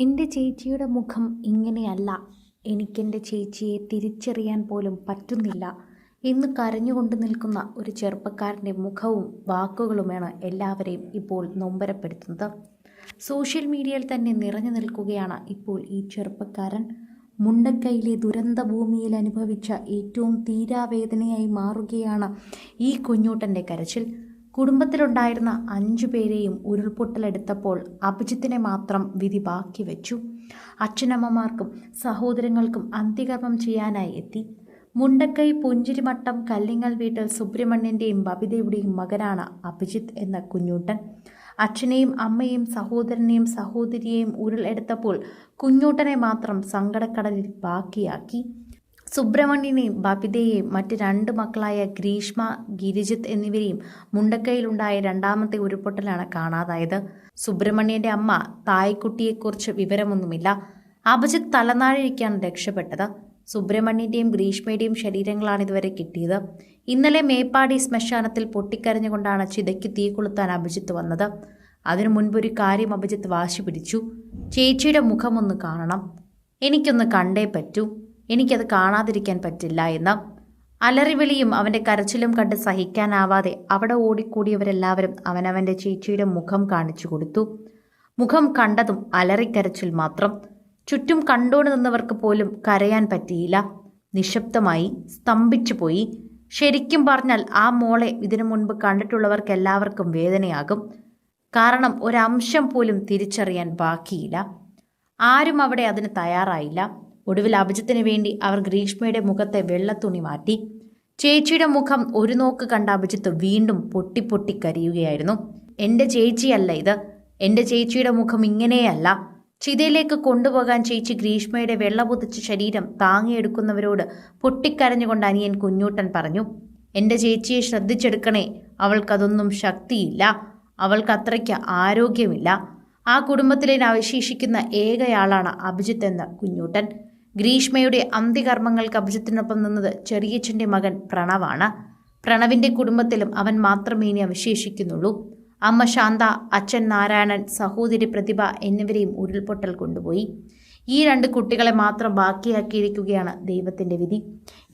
എന്റെ ചേച്ചിയുടെ മുഖം ഇങ്ങനെയല്ല. എനിക്കെന്റെ ചേച്ചിയെ തിരിച്ചറിയാൻ പോലും പറ്റുന്നില്ല. എന്ന് കരഞ്ഞുകൊണ്ട് നിൽക്കുന്ന ഒരു ചെറുപ്പക്കാരന്റെ മുഖവും വാക്കുകളുമാണ് എല്ലാവരെയും ഇപ്പോൾ നൊമ്പരപ്പെടുത്തുന്നത്. സോഷ്യൽ മീഡിയയിൽ തന്നെ നിറഞ്ഞു നിൽക്കുകയാണ് ഇപ്പോൾ ഈ ചെറുപ്പക്കാരൻ. മുണ്ടക്കൈയിലെ ദുരന്ത ഭൂമിയിൽ അനുഭവിച്ച ഏറ്റവും തീരാവേദനയായി മാറുകയാണ് ഈ കുഞ്ഞൂട്ടന്റെ കരച്ചിൽ. കുടുംബത്തിലുണ്ടായിരുന്ന അഞ്ചു പേരെയും ഉരുൾപൊട്ടലെടുത്തപ്പോൾ അഭിജിത്തിനെ മാത്രം വിധി ബാക്കി വെച്ചു. അച്ഛനമ്മമാർക്കും സഹോദരങ്ങൾക്കും അന്ത്യകർമ്മം ചെയ്യാനായി എത്തി. മുണ്ടക്കൈ പുഞ്ചിരിമട്ടം കല്ലിങ്ങൽ വീട്ടിൽ സുബ്രഹ്മണ്യന്റെയും ബബിതയുടെയും മകനാണ് അഭിജിത്ത് എന്ന കുഞ്ഞൂട്ടൻ. അച്ഛനെയും അമ്മയെയും സഹോദരനെയും സഹോദരിയെയും ഉരുൾ എടുത്തപ്പോൾ കുഞ്ഞൂട്ടനെ മാത്രം സങ്കടക്കടലിൽ ബാക്കിയാക്കി. സുബ്രഹ്മണ്യനെയും ബബിതയെയും മറ്റ് രണ്ട് മക്കളായ ഗ്രീഷ്മ ഗിരിജിത്ത് എന്നിവരെയും മുണ്ടക്കൈയിലുണ്ടായ രണ്ടാമത്തെ ഉരുൾപൊട്ടലാണ് കാണാതായത്. സുബ്രഹ്മണ്യന്റെ അമ്മ തായ്ക്കുട്ടിയെക്കുറിച്ച് വിവരമൊന്നുമില്ല. അഭിജിത്ത് തലനാഴിക്കാണ് രക്ഷപ്പെട്ടത്. സുബ്രഹ്മണ്യന്റെയും ഗ്രീഷ്മയുടെയും ശരീരങ്ങളാണ് ഇതുവരെ കിട്ടിയത്. ഇന്നലെ മേപ്പാടി ശ്മശാനത്തിൽ പൊട്ടിക്കരഞ്ഞുകൊണ്ടാണ് ചിതയ്ക്ക് തീ കൊളുത്താൻ അഭിജിത്ത് വന്നത്. അതിനു മുൻപൊരു കാര്യം അഭിജിത്ത് വാശി പിടിച്ചു. ചേച്ചിയുടെ മുഖമൊന്ന് കാണണം. എനിക്കൊന്ന് കണ്ടേ പറ്റൂ. എനിക്കത് കാണാതിരിക്കാൻ പറ്റില്ല എന്ന്. അലറിവിളിയും അവന്റെ കരച്ചിലും കണ്ട് സഹിക്കാനാവാതെ അവിടെ ഓടിക്കൂടിയവരെല്ലാവരും അവനവന്റെ ചേച്ചിയുടെ മുഖം കാണിച്ചു കൊടുത്തു. മുഖം കണ്ടതും അലറിക്കരച്ചിൽ മാത്രം. ചുറ്റും കണ്ടോണ്ട് നിന്നവർക്ക് പോലും കരയാൻ പറ്റിയില്ല. നിശബ്ദമായി സ്തംഭിച്ചു പോയി. ശരിക്കും പറഞ്ഞാൽ ആ മോളെ ഇതിനു മുൻപ് കണ്ടിട്ടുള്ളവർക്ക് എല്ലാവർക്കും വേദനയാകും. കാരണം ഒരംശം പോലും തിരിച്ചറിയാൻ ബാക്കിയില്ല. ആരും അവിടെ അതിന് തയ്യാറായില്ല. ഒടുവിൽ അഭിജിത്തിന് വേണ്ടി അവർ ഗ്രീഷ്മയുടെ മുഖത്തെ വെള്ളത്തുണി മാറ്റി. ചേച്ചിയുടെ മുഖം ഒരു നോക്ക് കണ്ട അഭിജിത്ത് വീണ്ടും പൊട്ടി പൊട്ടി കരിയുകയായിരുന്നു. എന്റെ ചേച്ചിയല്ല ഇത്. എന്റെ ചേച്ചിയുടെ മുഖം ഇങ്ങനെയല്ല. ചിതയിലേക്ക് കൊണ്ടുപോകാൻ ചേച്ചി ഗ്രീഷ്മയുടെ വെള്ളപൊതിച്ച ശരീരം താങ്ങിയെടുക്കുന്നവരോട് പൊട്ടിക്കരഞ്ഞുകൊണ്ട് അനിയൻ കുഞ്ഞൂട്ടൻ പറഞ്ഞു എന്റെ ചേച്ചിയെ ശ്രദ്ധിച്ചെടുക്കണേ. അവൾക്കതൊന്നും ശക്തിയില്ല. അവൾക്കത്രയ്ക്ക് ആരോഗ്യമില്ല. ആ കുടുംബത്തിലെ അവശേഷിക്കുന്ന ഏകയാളാണ് അഭിജിത്ത് എന്ന് കുഞ്ഞൂട്ടൻ. ഗ്രീഷ്മയുടെ അന്ത്യകർമ്മങ്ങൾക്ക് അഭിജിത്തിനൊപ്പം നിന്നത് ചെറിയച്ഛന്റെ മകൻ പ്രണവാണ്. പ്രണവിന്റെ കുടുംബത്തിലും അവൻ മാത്രമേ ഇനി അവശേഷിക്കുന്നുള്ളൂ. അമ്മ ശാന്ത അച്ഛൻ നാരായണൻ സഹോദരി പ്രതിഭ എന്നിവരെയും ഉരുൾപൊട്ടൽ കൊണ്ടുപോയി. ഈ രണ്ട് കുട്ടികളെ മാത്രം ബാക്കിയാക്കിയിരിക്കുകയാണ് ദൈവത്തിന്റെ വിധി.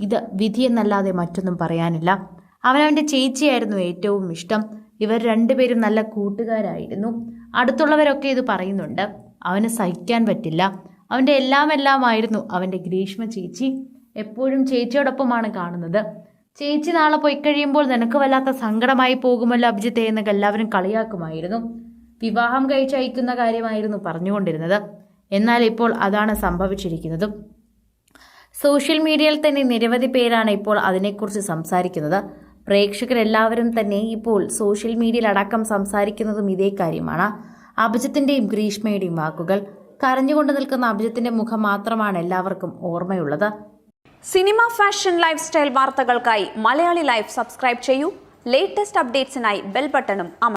ഇത് വിധിയെന്നല്ലാതെ മറ്റൊന്നും പറയാനില്ല. അവനവന്റെ ചേച്ചിയായിരുന്നു ഏറ്റവും ഇഷ്ടം. ഇവർ രണ്ടുപേരും നല്ല കൂട്ടുകാരായിരുന്നു. അടുത്തുള്ളവരൊക്കെ ഇത് പറയുന്നുണ്ട്. അവന് സഹിക്കാൻ പറ്റില്ല. അവന്റെ എല്ലാം എല്ലാമായിരുന്നു അവന്റെ ഗ്രീഷ്മ ചേച്ചി. എപ്പോഴും ചേച്ചിയോടൊപ്പമാണ് കാണുന്നത്. ചേച്ചി നാളെ പോയി കഴിയുമ്പോൾ നിനക്ക് വല്ലാത്ത സങ്കടമായി പോകുമല്ലോ അഭിജിത്തെ എന്നൊക്കെ എല്ലാവരും കളിയാക്കുമായിരുന്നു. വിവാഹം കഴിച്ചയക്കുന്ന കാര്യമായിരുന്നു പറഞ്ഞുകൊണ്ടിരുന്നത്. എന്നാൽ ഇപ്പോൾ അതാണ് സംഭവിച്ചിരിക്കുന്നതും. സോഷ്യൽ മീഡിയയിൽ തന്നെ നിരവധി പേരാണ് ഇപ്പോൾ അതിനെക്കുറിച്ച് സംസാരിക്കുന്നത്. പ്രേക്ഷകരെല്ലാവരും തന്നെ ഇപ്പോൾ സോഷ്യൽ മീഡിയയിൽ അടക്കം സംസാരിക്കുന്നതും ഇതേ കാര്യമാണ്. അഭിജിത്തിന്റെയും ഗ്രീഷ്മയുടെയും വാക്കുകൾ. കരഞ്ഞുകൊണ്ട് നിൽക്കുന്ന അഭിജിത്തിന്റെ മുഖം മാത്രമാണ് എല്ലാവർക്കും ഓർമ്മയുള്ളത്. സിനിമ ഫാഷൻ ലൈഫ് സ്റ്റൈൽ വാർത്തകൾക്കായി മലയാളി ലൈഫ് സബ്സ്ക്രൈബ് ചെയ്യൂ. ലേറ്റസ്റ്റ് അപ്ഡേറ്റ്സിനായി ബെൽ ബട്ടണും